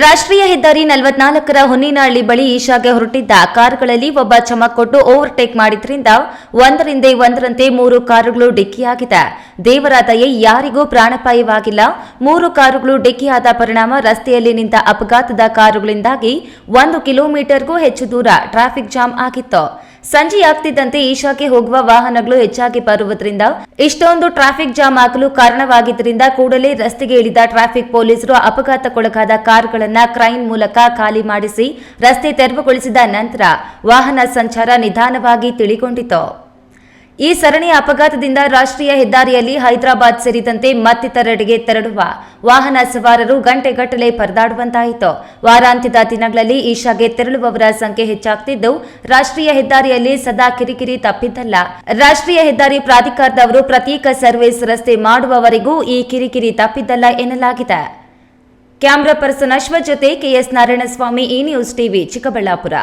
ರಾಷ್ಟ್ರೀಯ ಹೆದ್ದಾರಿ ನಲವತ್ನಾಲ್ಕರ ಹೊನ್ನಿನಹಳ್ಳಿ ಬಳಿ ಈಶಾಗೆ ಹೊರಟಿದ್ದ ಕಾರುಗಳಲ್ಲಿ ಒಬ್ಬ ಚಮಕ್ ಕೊಟ್ಟು ಓವರ್ಟೇಕ್ ಮಾಡಿದ್ರಿಂದ ಒಂದರಿಂದ ಒಂದರಂತೆ ಮೂರು ಕಾರುಗಳು ಡಿಕ್ಕಿಯಾಗಿದೆ ದೇವರ ದಯೆ ಯಾರಿಗೂ ಪ್ರಾಣಪಾಯವಾಗಿಲ್ಲ. ಮೂರು ಕಾರುಗಳು ಡಿಕ್ಕಿಯಾದ ಪರಿಣಾಮ ರಸ್ತೆಯಲ್ಲಿ ನಿಂತ ಅಪಘಾತದ ಕಾರುಗಳಿಂದಾಗಿ ಒಂದು ಕಿಲೋಮೀಟರ್ಗೂ ಹೆಚ್ಚು ದೂರ ಟ್ರಾಫಿಕ್ ಜಾಮ್ ಆಗಿತ್ತು. ಸಂಜೆಯಾಗ್ತಿದ್ದಂತೆ ಈಶಾಕ್ಕೆ ಹೋಗುವ ವಾಹನಗಳು ಹೆಚ್ಚಾಗಿ ಬರುವುದರಿಂದ ಇಷ್ಟೊಂದು ಟ್ರಾಫಿಕ್ ಜಾಮ್ ಆಗಲು ಕಾರಣವಾಗಿದ್ದರಿಂದ ಕೂಡಲೇ ರಸ್ತೆಗೆ ಇಳಿದ ಟ್ರಾಫಿಕ್ ಪೊಲೀಸರು ಅಪಘಾತಕ್ಕೊಳಗಾದ ಕಾರುಗಳನ್ನ ಕ್ರೈನ್ ಮೂಲಕ ಖಾಲಿ ಮಾಡಿಸಿ ರಸ್ತೆ ತೆರವುಗೊಳಿಸಿದ ನಂತರ ವಾಹನ ಸಂಚಾರ ನಿಧಾನವಾಗಿ ತಿಳಿಗೊಂಡಿತು. ಈ ಸರಣಿ ಅಪಘಾತದಿಂದ ರಾಷ್ಟ್ರೀಯ ಹೆದ್ದಾರಿಯಲ್ಲಿ ಹೈದರಾಬಾದ್ ಸೇರಿದಂತೆ ಮತ್ತಿತರೆಡೆಗೆ ತೆರಳುವ ವಾಹನ ಸವಾರರು ಗಂಟೆಗಟ್ಟಲೆ ಪರದಾಡುವಂತಾಯಿತು. ವಾರಾಂತ್ಯದ ದಿನಗಳಲ್ಲಿ ಈಶಾಗೆ ತೆರಳುವವರ ಸಂಖ್ಯೆ ಹೆಚ್ಚಾಗ್ತಿದ್ದು, ರಾಷ್ಟ್ರೀಯ ಹೆದ್ದಾರಿಯಲ್ಲಿ ಸದಾ ಕಿರಿಕಿರಿ ತಪ್ಪಿದ್ದಲ್ಲ. ರಾಷ್ಟ್ರೀಯ ಹೆದ್ದಾರಿ ಪ್ರಾಧಿಕಾರದವರು ಪ್ರತ್ಯೇಕ ಸರ್ವಿಸ್ ರಸ್ತೆ ಮಾಡುವವರೆಗೂ ಈ ಕಿರಿಕಿರಿ ತಪ್ಪಿದ್ದಲ್ಲ ಎನ್ನಲಾಗಿದೆ. ಕ್ಯಾಮ್ರಾ ಪರ್ಸನ್ ಅಶ್ವ ಜೊತೆ ಕೆಎಸ್ ನಾರಾಯಣಸ್ವಾಮಿ ಈ ನ್ಯೂಸ್ ಟಿವಿ ಚಿಕ್ಕಬಳ್ಳಾಪುರ.